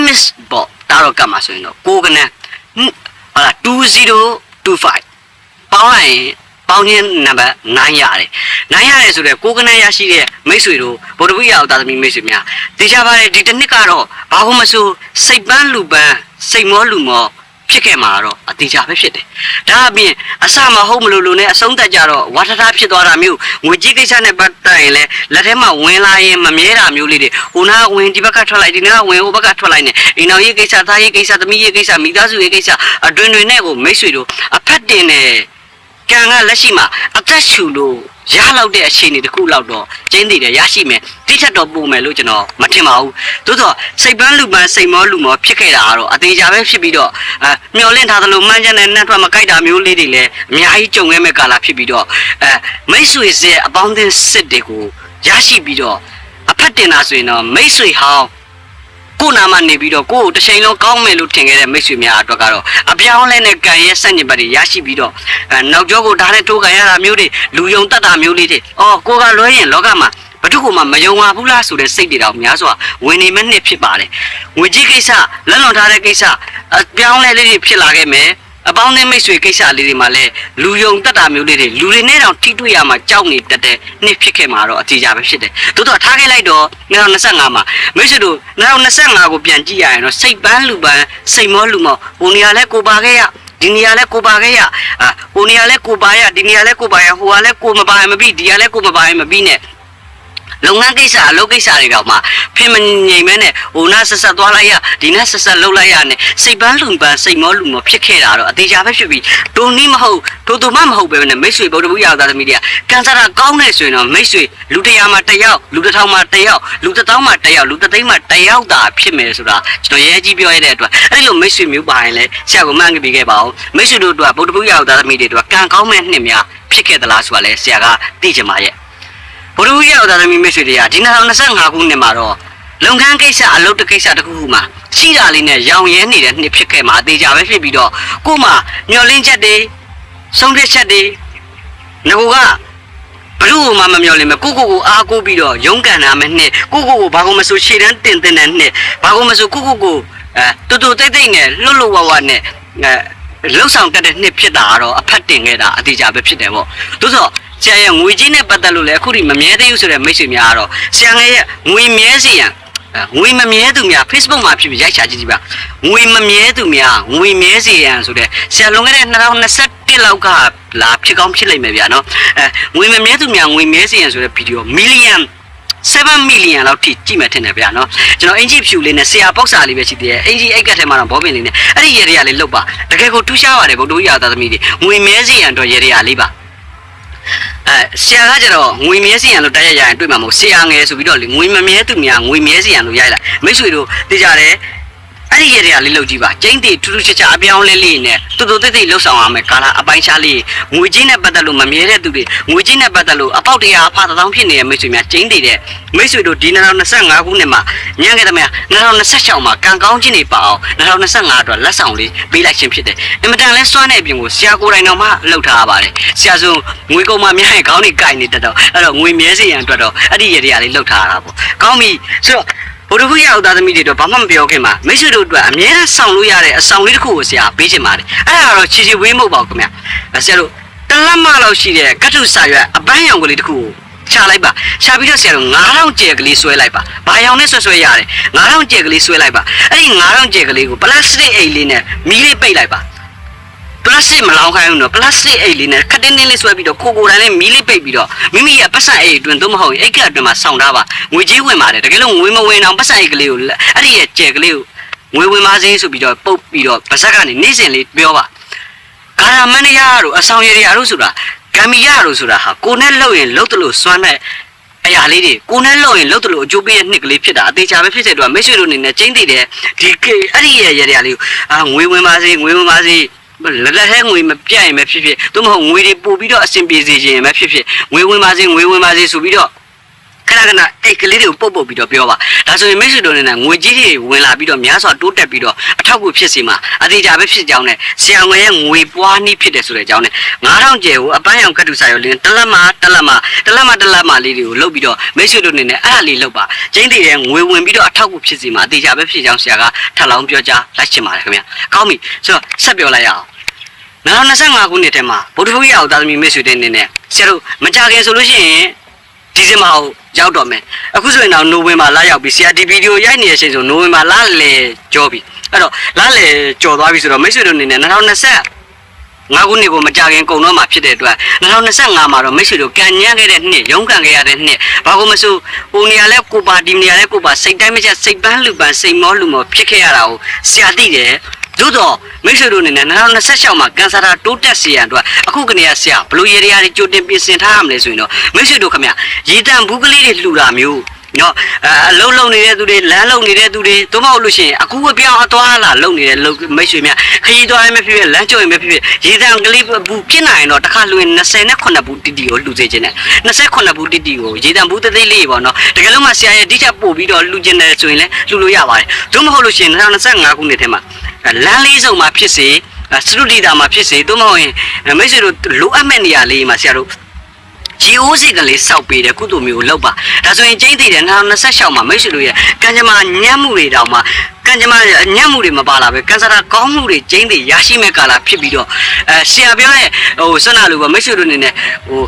promise ပေါ့တာတော့ကတ်မှာဆိုရင်တော့ကိုကနန်းဟာလား2025ပေါင်းလိုက်ရင်ပေါင်းချင်းနံပါတ်9ရတယ်9ရတယ်ဆိုတော့ကိုကနန်းရရှိတဲ့မိတ်ဆွေတို့ဗုဒ္ဓဘုရားသားသမီးမိတ်ဆွေများတေချာပါတယ်ဒီတစ်နှစ်ကတော့ဘာလို့မဆိုစိတ်ပန်းလူပန်းစိတ်မောလူမော ဖြစ်ခဲ့မှာတော့အသေးချာပဲဖြစ်တယ်။ဒါအပြင်အစမဟုတ်မလို့လို့နဲ့အဆုံးသက်ကြတော့ဝါထထဖြစ်သွားတာမျိုးငွေကြီးကိစ္စနဲ့ပတ်သက်ရင်လည်းလက်ထဲမှာဝင်လာရင်မမြဲတာမျိုးလေးတွေဟိုနာဝင်ဒီဘက်ကထွက်လိုက်ဒီနာဝင်ဟိုဘက်ကထွက်လိုက်နေအိမ်တော်ရေးကိစ္စသားရေးကိစ္စသမီးရေးကိစ္စမိသားစုရေးကိစ္စအတွင်တွေနဲ့ကိုမိတ်ဆွေတို့အဖက်တင်နေကံကလက်ရှိမှာအသက်ရှူလို့ ရလောက်တဲ့အခြေအနေတစ်ခုလောက်တော့ကျင်းတည်တယ်ရရှိမယ်တိထက်တော့ပုံမယ်လို့ကျွန်တော်မထင်ပါဘူးသို့တော့စိတ်ပန်းလူပန်းစိတ်မောလူမောဖြစ်ခဲ့တာကတော့အသေးချာပဲဖြစ်ပြီးတော့အဲမျောလင့်ထားသလိုမှန်းချက်နဲ့နှက်ထွက်မကြိုက်တာမျိုးလေးတွေလည်းအများကြီးကြုံခဲ့မဲ့ကာလဖြစ်ပြီးတော့အဲမိတ်ဆွေစေအပေါင်းအသင်းစစ်တွေကိုရရှိပြီးတော့အဖက်တင်တာဆိုရင်တော့မိတ်ဆွေဟောင်း ကိုနာမနေပြီးတော့ကိုကိုတစ်ချိန်လုံးကောင်းမယ်လို့ထင်ခဲ့တဲ့မိတ်ဆွေများအတွက်ကတော့အပြောင်းလဲနဲ့ကံရဲ့စန့်ကျင်ဘက်တွေရရှိပြီးတော့အဲနောက်ကျောကိုဓာတ်နဲ့ထိုးကန်ရတာမျိုးတွေလူယုံတတ်တာမျိုးလေးတွေအော်ကိုကလွဲရင်လောကမှာဘယ်သူမှမယုံပါဘူးလားဆိုတဲ့စိတ်တွေတော့များစွာဝင်နေမဲ့နှစ်ဖြစ်ပါတယ်ငွေကြီးကိစ္စလက်လွန်ထားတဲ့ကိစ္စအပြောင်းလဲလေးတွေဖြစ်လာခဲ့မယ် အပေါင်းအသင်းမိတ်ဆွေကိစ္စလေးတွေမှာလည်းလူယုံတက်တာမျိုးလေးတွေလူတွေနဲ့တောင်ထိတွေ့ရမှာကြောက်နေတတ်တဲ့နှစ်ဖြစ်ခဲ့မှာတော့အထူးကြပဲဖြစ်တယ်။သို့တော့ထားခဲ့လိုက်တော့2025မှာမိတ်ဆွေတို့2025ကိုပြန်ကြည့်ရရင်တော့စိတ်ပန်းလူပန်းစိတ်မောလူမောဟိုနေရာလဲကိုပါခဲ့ရဒီနေရာလဲကိုပါခဲ့ရအာဟိုနေရာလဲကိုပါရဒီနေရာလဲကိုပါရဟိုကလဲကိုမပါရမပြီးဒီကလဲကိုမပါရမပြီးနဲ့ လုပ်ငန်းကိစ္စအလုပ်ကိစ္စတွေတော့မှဖင်မငြိမ်မဲနဲ့ဟိုနာဆက်ဆက်သွားလိုက်ရဒီနာဆက်ဆက်လှုပ်လိုက်ရနဲ့စိတ်ပန်းလူပန်းစိတ်မောလူမောဖြစ်ခဲ့တာတော့အသေးချာပဲဖြစ်ပြီးဒုံနီးမဟုတ်ဒုံတူမမဟုတ်ပဲနဲ့မိတ်ဆွေဗုဒ္ဓဘုရားသားသမီးတွေကကန်ဆာတာကောင်းနေဆိုရင်တော့မိတ်ဆွေလူတစ်ရာမှာတစ်ယောက်လူတစ်ထောင်မှာတစ်ယောက်လူတစ်သောင်းမှာတစ်ယောက်လူတစ်သိန်းမှာတစ်ယောက်သာဖြစ်မယ်ဆိုတာကျွန်တော်ရဲကြီးပြောရတဲ့အတွက်အဲ့လိုမိတ်ဆွေမျိုးပါရင်လည်းဆရာကမှန်းကြည့်ခဲ့ပါဦးမိတ်ဆွေတို့တို့ကဗုဒ္ဓဘုရားသားသမီးတွေတို့ကကံကောင်းမဲ့နှစ်များဖြစ်ခဲ့သလားဆိုတာလည်းဆရာကသိချင်ပါရဲ့ ဘုရုရဲ့ဥဒါသမီးမိတ်ဆွေတွေကဒီ2025ခုနှစ်မှာတော့လုပ်ငန်းကိစ္စအလုပ်တကိစ္စတစ်ခုခုမှာရှိတာလေးနဲ့ရောင်ရဲနေတဲ့နှစ်ဖြစ်ခဲ့မှာအသေးကြပဲဖြစ်ပြီးတော့ကို့မှာမျောလင်းချက်တွေဆုံးဖြတ်ချက်တွေငကူကဘလို့မှမမျောလင်းမဲ့ကိုကိုကိုအားကိုးပြီးတော့ရုန်းကန်တာမဲ့နှစ်ကိုကိုကိုဘာကုန်မဆိုရှေ့တန်းတင်တင်တဲ့နှစ်ဘာကုန်မဆိုကိုကိုကိုအဲတူတူတိတ်တိတ်နဲ့လွတ်လွတ်ဝဝနဲ့အဲလှုပ်ဆောင်တတ်တဲ့နှစ်ဖြစ်တာကတော့အဖက်တင်ခဲ့တာအသေးကြပဲဖြစ်တယ်ပေါ့သို့သော ဆရာရဲ့ငွေကြီးနဲ့ပတ်သက်လို့လည်းအခုထိမမြဲသေးဘူးဆိုတဲ့မိတ်ဆွေများကတော့ဆရာငယ်ရဲ့ငွေမြဲစီရန်အဲငွေမမြဲသူများ Facebook မှာဖြစ်ဖြစ်ရိုက်ချကြည့်ကြည့်ပါငွေမမြဲသူများငွေမြဲစီရန်ဆိုတဲ့ဆရာလွန်ခဲ့တဲ့2021လောက်ကလာဖြစ်ကောင်းဖြစ်လိမ့်မယ်ဗျာနော်အဲငွေမမြဲသူများငွေမြဲစီရန်ဆိုတဲ့ဗီဒီယိုမီလီယံ7 million လောက်ထိကြည့်မယ်ထင်တယ်ဗျာနော်ကျွန်တော်အင်ဂျီဖြူလေးနဲ့ဆရာပေါက်စာလေးပဲရှိသေးတယ်အင်ဂျီအိတ်ကတ်ထဲမှာတော့ဘောပင်လေးနဲ့အဲ့ဒီရေတွေကလေးလုတ်ပါတကယ်ကိုထူးခြားပါတယ်ဗုဒ္ဓဝိယသားသမီးတွေငွေမဲစီရန်တော့ရေတွေကလေးပါ အဲဆရာကကျတော့ငွေမြဲစီရန်လို့တိုက်ရရရင်တွေ့မှာမဟုတ်ဆရာငယ်ဆိုပြီးတော့လေငွေမမြဲသူများငွေမြဲစီရန်လို့ရိုက်လိုက်မိတ်ဆွေတို့သိကြတယ် အဲ့ဒီရေတွေကလေးလုတ်ကြည့်ပါကျင်းတီထူးထူးခြားခြားအပြောင်းလဲလေးနဲ့တူတူတိတ်တိတ်လှုပ်ဆောင်ရမယ်ကာလာအပိုင်းခြားလေးငွေချင်းနဲ့ပတ်သက်လို့မမြဲတဲ့သူတွေငွေချင်းနဲ့ပတ်သက်လို့အပေါက်တရားအဖသတောင်းဖြစ်နေတဲ့မိတ်ဆွေများကျင်းတီတဲ့မိတ်ဆွေတို့ဒီ2025ခုနှစ်မှာညံခဲ့တဲ့မြ2026မှာကံကောင်းခြင်းတွေပါအောင်2025အတွက်လက်ဆောင်လေးပေးလိုက်ခြင်းဖြစ်တယ်အင်မတန်လဲစွမ်းတဲ့အပြင်ကိုဆရာကိုယ်တိုင်တော်မှလှုပ်ထားရပါတယ်ဆရာဆိုငွေကုန်မှများရင်ခေါင်းတွေကင်နေတတ်တော့အဲ့တော့ငွေမြဲစေရန်အတွက်တော့အဲ့ဒီရေတွေကလေးလှုပ်ထားရတာပေါ့ကောင်းပြီဆိုတော့ ဘုရားဖူးရောက်သားသမီးတွေတော့ဘာမှမပြောခင်မှာမိတ်ဆွေတို့အတွက်အမြဲတမ်းဆောင်လို့ရတဲ့အဆောင်လေးတစ်ခုကိုဆရာပေးချင်ပါတယ်အဲ့ဒါတော့ချီချီဝေးမဟုတ်ပါဘူးခင်ဗျဆရာတို့တလက်မလောက်ရှိတဲ့ကတ်ထုစာရွက်အပန်းရောင်ကလေးတစ်ခုကိုချလိုက်ပါချပြီးတော့ဆရာတို့9000ကျယ်ကလေးဆွဲလိုက်ပါဘာရောင်နဲ့ဆွဲဆွဲရတယ်9000ကျယ်ကလေးဆွဲလိုက်ပါအဲ့ဒီ9000ကျယ်ကလေးကိုပလတ်စတစ်အိတ်လေးနဲ့မီးလေးပိတ်လိုက်ပါပ လတ်စတစ်မလောင်ခိုင်းဘူးနော်ပလတ်စတစ်အိတ်လေးနဲ့ခက်တင်းတင်းလေးဆွဲပြီးတော့ကိုကိုတိုင်းလေးမီးလေးပိတ်ပြီးတော့မိမိရဲ့ပတ်စံအိတ်အတွင်းသို့မဟုတ်ရင်အိတ်ကအတွင်းမှာဆောင်းထားပါငွေကြီးဝင်ပါတယ်တကယ်လို့ငွေမဝင်အောင်ပတ်စံအိတ်ကလေးကိုလက်အဲ့ဒီရဲ့ကျယ်ကလေးကိုငွေဝင်ပါစေဆိုပြီးတော့ပုတ်ပြီးတော့ပါဇက်ကနေနေ့စဉ်လေးပြောပါကာရမန်နီယာတို့အဆောင်ရည်ရတို့ဆိုတာဂမ်မီယာတို့ဆိုတာဟာကိုနဲ့လှုပ်ရင်လှုပ်တယ်လို့စွမ်းတဲ့အရာလေးတွေကိုနဲ့လှုပ်ရင်လှုပ်တယ်လို့အကျိုးပေးတဲ့နှစ်ကလေးဖြစ်တာအသေးချာပဲဖြစ်တဲ့အတွက်မိတ်ဆွေတို့အနေနဲ့ကျင်းတည်တဲ့ဒီကေအဲ့ဒီရဲ့ရရလေးကိုအာငွေဝင်ပါစေငွေဝင်ပါစေ လက်လက်ဟဲငွေမပြတ်ရင်ပဲဖြစ်ဖြစ်သို့မဟုတ်ငွေတွေပို့ပြီးတော့အဆင်ပြေစေခြင်းပဲဖြစ်ဖြစ်ငွေဝင်ပါစေငွေဝင်ပါစေဆိုပြီးတော့ ခဏခဏအဲ့ကလေးတွေကိုပုတ်ပုတ်ပြီးတော့ပြောပါဒါဆိုရင်မိတ်ဆွေတို့အနေနဲ့ငွေကြီးတွေဝင်လာပြီးတော့များစွာတိုးတက်ပြီးတော့အထောက်အကူဖြစ်စီမှာအသေးချာပဲဖြစ်ကြောင်းနဲ့ဆရာငွေရဲ့ငွေပွားနည်းဖြစ်တယ်ဆိုတဲ့အကြောင်းနဲ့9000ကျယ်ကိုအပန်းရောင်ကတ်တူစာရောလင်းတလက်မတလက်မတလက်မတလက်မလေးတွေကိုလုတ်ပြီးတော့မိတ်ဆွေတို့အနေနဲ့အဲ့ဒါလေးလုတ်ပါကျင်းတည်တဲ့ငွေဝင်ပြီးတော့အထောက်အကူဖြစ်စီမှာအသေးချာပဲဖြစ်ကြောင်းဆရာကထပ်လောင်းပြောကြားလိုက်ချင်ပါတယ်ခင်ဗျာကောင်းပြီဆိုတော့ဆက်ပြောလိုက်ရအောင်2025ခုနှစ်ထဲမှာဗုဒ္ဓဘုရားအောင်သားသမီးမိတ်ဆွေတွေအနေနဲ့ဆရာတို့မကြခင်ဆိုလို့ရှိရင် ဒီဇင်ဘာကိုရောက်တော့မယ်အခုဆိုရင်တော့နိုဝင်ဘာလရောက်ပြီဆရာဒီဗီဒီယိုရိုက်နေတဲ့အချိန်ဆိုနိုဝင်ဘာလလေကြောပြီအဲ့တော့လလေကြော်သွားပြီဆိုတော့မိတ်ဆွေတို့အနေနဲ့2020ငါးခုနှစ်ကိုမကြခင်ကုန်တော့မှာဖြစ်တဲ့အတွက်2025မှာတော့မိတ်ဆွေတို့ကန်ညံ့ခဲ့တဲ့နှစ်ရုန်းကန်ခဲ့ရတဲ့နှစ်ဘာလို့မဆိုဟိုနေရာလဲကိုပါဒီနေရာလဲကိုပါစိတ်တိုင်းမချက်စိတ်ပန်းလူပန်းစိတ်မောလူမောဖြစ်ခဲ့ရတာကိုဆရာသိတယ် သို့တော့မိတ်ဆွေတို့အနေနဲ့2026မှာကန်ဆာတာတိုးတက်စေရန်အတွက်အခုကနေရဆရာဘလို့ရေရာတွေကြိုတင်ပြင်ဆင်ထားရမလဲဆိုရင်တော့မိတ်ဆွေတို့ခင်ဗျရေတံဘူးကလေးတွေလှူတာမျိုး နော်အဲအလုံးလုံးနေတဲ့သူတွေလမ်းလုံးနေတဲ့သူတွေသို့မဟုတ်လို့ရှိရင်အခုအပြောင်းအသွားလာလုံနေတဲ့လုံမိတ်ဆွေများခရီးသွားရင်မဖြစ်ဖြစ်လမ်းကျုံရင်မဖြစ်ဖြစ်ရေတံကလေးဘူးဖြစ်နိုင်ရင်တော့တစ်ခါလွင်29ဘူးတီတီကိုလှူစေခြင်းနဲ့29ဘူးတီတီကိုရေတံဘူးသေးသေးလေးပေါ့နော်တကယ်လို့မှဆရာရဲ့ဒီချက်ပို့ပြီးတော့လှူခြင်းတယ်ဆိုရင်လည်းလှူလို့ရပါတယ်သို့မဟုတ်လို့ရှိရင်2025ခုနှစ်ထဲမှာလမ်းလေးစုံမှာဖြစ်စေစတုဒီတာမှာဖြစ်စေသို့မဟုတ်ရင်မိတ်ဆွေတို့လိုအပ်မဲ့နေရာလေးမှာဆရာတို့ ဂျီအိုးစီကလေးစောက်ပေးတယ်ကုသိုလ်မျိုးကိုလောက်ပါဒါဆိုရင်ကျင်းတည်တယ်2026မှာမိတ်ဆွေတို့ရဲ့ကံကြမ္မာညံ့မှုတွေတောင်မှ ကံကြမ္မာညံ့မှုတွေမပါလာပဲကံစားတာကောင်းမှုတွေကျင်းတည်ရရှိမဲ့ကာလဖြစ်ပြီးတော့အဲဆရာပြောတဲ့ဟိုဆွမ်းနာလိုပဲမိတ်ဆွေတို့အနေနဲ့ဟို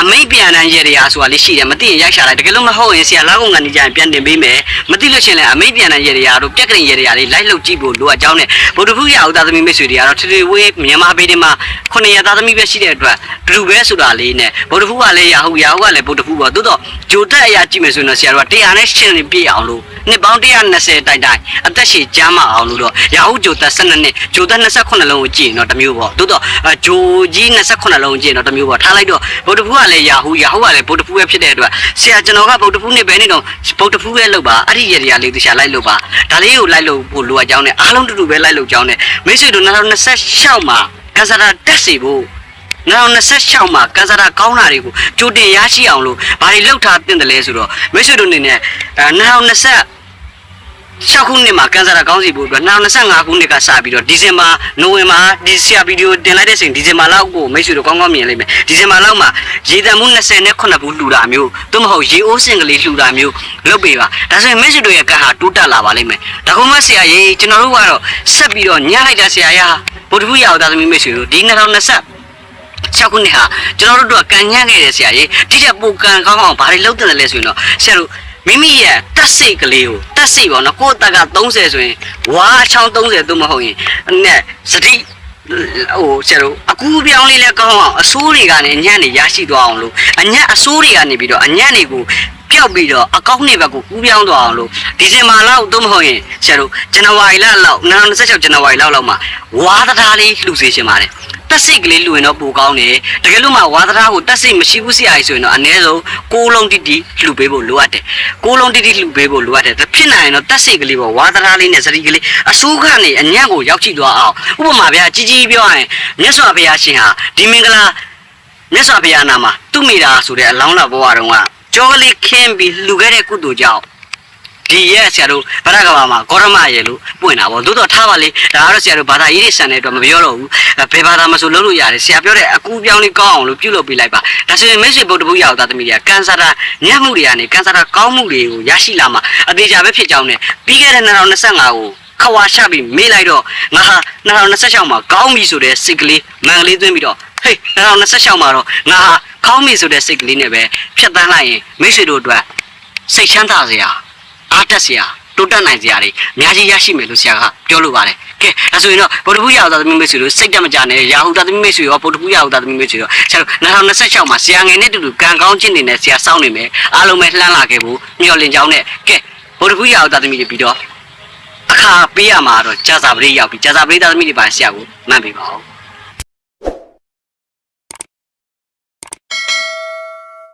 အမိတ်ပြန်တန်းရေတရားဆိုတာလေးရှိတယ်မသိရင်ရိုက်ရှာလိုက်တကယ်လို့မဟုတ်ရင်ဆရာလောက်ကုန်ကနေကြရင်ပြန်တင်ပေးမယ်မသိလို့ရှိရင်လည်းအမိတ်ပြန်တန်းရေတရားတို့ပြက်ကရင်ရေတရားလေးလိုက်လုပ်ကြည့်ဖို့လိုအပ်ကြောင်းနဲ့ဗုဒ္ဓဖူးရအောင်သားသမီးမိတ်ဆွေတွေကတော့ထွေထွေဝေးမြန်မာပြည်တွေမှာခုနှစ်ရသားသမီးပဲရှိတဲ့အတွက်ဒလူပဲဆိုတာလေးနဲ့ဗုဒ္ဓဖူးကလည်းရဟုတ်ရဟုတ်ကလည်းဗုဒ္ဓဖူးပေါ့သို့တော့ဂျိုတက်အရာကြည့်မယ်ဆိုရင်တော့ဆရာတို့ကတရားနဲ့ရှင်းနေပြည့်အောင်လို့နှစ်ပေါင်း120တိုင်တိုင်အသသက်ရှည်ကြမ်းမအောင်လို့တော့ရာဟုဂျိုသက်12နှစ်ဂျိုသက်28လုံးကိုကြည့်ရင်တော့တမျိုးပေါ့သို့တော့ဂျိုကြီး28လုံးကြည့်ရင်တော့တမျိုးပေါ့ထားလိုက်တော့ဗုဒ္ဓဖူးကလည်းရာဟုရာဟုကလည်းဗုဒ္ဓဖူးပဲဖြစ်တဲ့အတွက်ဆရာကျွန်တော်ကဗုဒ္ဓဖူးနဲ့ပဲနေတော့ဗုဒ္ဓဖူးပဲလုပ်ပါအဲ့ဒီရေရာလေးတရားလိုက်လုပ်ပါဒါလေးကိုလိုက်လုပ်ဖို့လိုအပ်ကြောင်းနဲ့အားလုံးတူတူပဲလိုက်လုပ်ကြောင်းနဲ့မိတ်ဆွေတို့2026မှာကစားတာတက်စီဖို့2026မှာကန်စတာကောင်းတာတွေကိုကြိုတင်ရရှိအောင်လို့ဘာတွေလှုပ်ထားတင်တယ်လဲဆိုတော့မိတ်ဆွေတို့အနေနဲ့2020 6ခုနှစ်မှာကန်ဆာတာကောင်းစီဖို့အတွက်2025ခုနှစ်ကစပြီးတော့ဒီဇင်ဘာနိုဝင်ဘာဒီဆရာဗီဒီယိုတင်လိုက်တဲ့ချိန်ဒီဇင်ဘာလောက်ကိုမိတ်ဆွေတို့ကောင်းကောင်းမြင်လိမ့်မယ်ဒီဇင်ဘာလောက်မှာရေတံမှု28ခုလှူတာမျိုးသို့မဟုတ်ရေအိုးစင်ကလေးလှူတာမျိုးလုပ်ပေးပါဒါဆိုရင်မိတ်ဆွေတို့ရဲ့ကံဟာတိုးတက်လာပါလိမ့်မယ်ဒါကုမဆရာကြီးကျွန်တော်တို့ကတော့ဆက်ပြီးတော့ညှိုက်တာဆရာရာဗုဒ္ဓဘုရားသာသမီမိတ်ဆွေတို့ဒီ2020 6ခုနှစ်ဟာကျွန်တော်တို့ကကံညှက်ခဲ့တယ်ဆရာကြီးဒီချက်ပိုကံကောင်းအောင်ဘာတွေလုပ်တယ်လဲဆိုရင်တော့ဆရာတို့ မိမိရဲ့တက်စိတ်ကလေးကိုတက်စိတ်ပေါ့နော်ကိုယ့်တက်က30ဆိုရင်ဝါချောင်း30သို့မဟုတ်ရင်နဲ့စတိဟိုဆရာတို့အကူပြောင်းလေးလဲကောင်းအောင်အဆိုးတွေကနေအညံ့တွေရရှိသွားအောင်လို့အညံ့အဆိုးတွေကနေပြီးတော့အညံ့တွေကို ပျောက်ပြီးတော့အကောင့်တွေဘက်ကိုကူးပြောင်းသွားအောင်လို့ဒီဇင်ဘာလောက်သို့မဟုတ်ရင်ဆရာတို့ဇန်နဝါရီလလောက်2026ဇန်နဝါရီလောက်လောက်မှာဝါသထားလေးလှူစေချင်ပါတယ်တက်စိတ်ကလေးလူရင်တော့ပိုကောင်းတယ်တကယ်လို့မှဝါသရားကိုတက်စိတ်မရှိဘူးဆရာကြီးဆိုရင်တော့အ ਨੇ ဆုံးကိုးလုံးတိတိလှူပေးဖို့လိုအပ်တယ်ကိုးလုံးတိတိလှူပေးဖို့လိုအပ်တယ်ဒါဖြစ်နိုင်ရင်တော့တက်စိတ်ကလေးပေါ့ဝါသရားလေးနဲ့စရိကလေးအဆိုးကနေအညံ့ကိုရောက်ချိသွားအောင်ဥပမာဗျာကြီးကြီးပြောရရင်မြတ်စွာဘုရားရှင်ဟာဒီမင်္ဂလာမြတ်စွာဘုရားနာမှာသူ့မိတာဆိုတဲ့အလောင်းတော်ဘဝတုန်းက ကြောကလေးခင်းပြီးလှူခဲ့တဲ့ကုသိုလ်ကြောင့်ဒီရဲ့ဆရာတို့ဗရကဘာမှာဂေါရမရေလို့ပွင့်တာပေါ့သို့တော့ထားပါလေဒါကတော့ဆရာတို့ဘာသာရေးတွေဆန်တဲ့အတွက်မပြောတော့ဘူးဘယ်ဘာသာမဆိုလုပ်လို့ရတယ်ဆရာပြောတဲ့အကူပြောင်းလေးကောင်းအောင်လို့ပြုလုပ်ပေးလိုက်ပါဒါဆိုရင်မိတ်ဆွေဗုဒ္ဓဘုရားသားသမီးတွေကကန်ဆာတာညံ့မှုတွေကနေကန်ဆာတာကောင်းမှုတွေကိုရရှိလာမှာအသေးချာပဲဖြစ်ကြောင်းနဲ့ပြီးခဲ့တဲ့2025ကိုခဝါရှပြီးမေးလိုက်တော့ငါဟာ2026မှာကောင်းပြီဆိုတဲ့စိတ်ကလေးမန်ကလေးသွင်းပြီးတော့ဟေး2026မှာတော့ငါဟာ ကောင်းပြီဆိုတဲ့စိတ်ကလေးနဲ့ပဲဖြတ်တန်းလိုက်ရင်မိတ်ဆွေတို့အတွက်စိတ်ချမ်းသာစရာအားတက်စရာတိုးတက်နိုင်စရာတွေအများကြီးရရှိမယ်လို့ဆရာကပြောလိုပါတယ်ကဲဒါဆိုရင်တော့ဗုဒ္ဓဘုရားသာသမီမိတ်ဆွေတို့စိတ်တက်မကြနဲ့ရာဟုသာသမီမိတ်ဆွေရောဗုဒ္ဓဘုရားသာသမီမိတ်ဆွေရောဆရာတို့2026မှာဆရာငယ်နဲ့တူတူကံကောင်းခြင်းတွေနဲ့ဆရာစောင့်နေမယ်အားလုံးပဲလှမ်းလာခဲ့ဖို့မျှော်လင့်ကြောင်းနဲ့ကဲဗုဒ္ဓဘုရားသာသမီတွေပြီးတော့အခါပေးရမှာတော့ကြာစာပရိရောက်ပြီးကြာစာပရိသာသမီတွေပါဆရာကိုမှန်ပြီပါဦး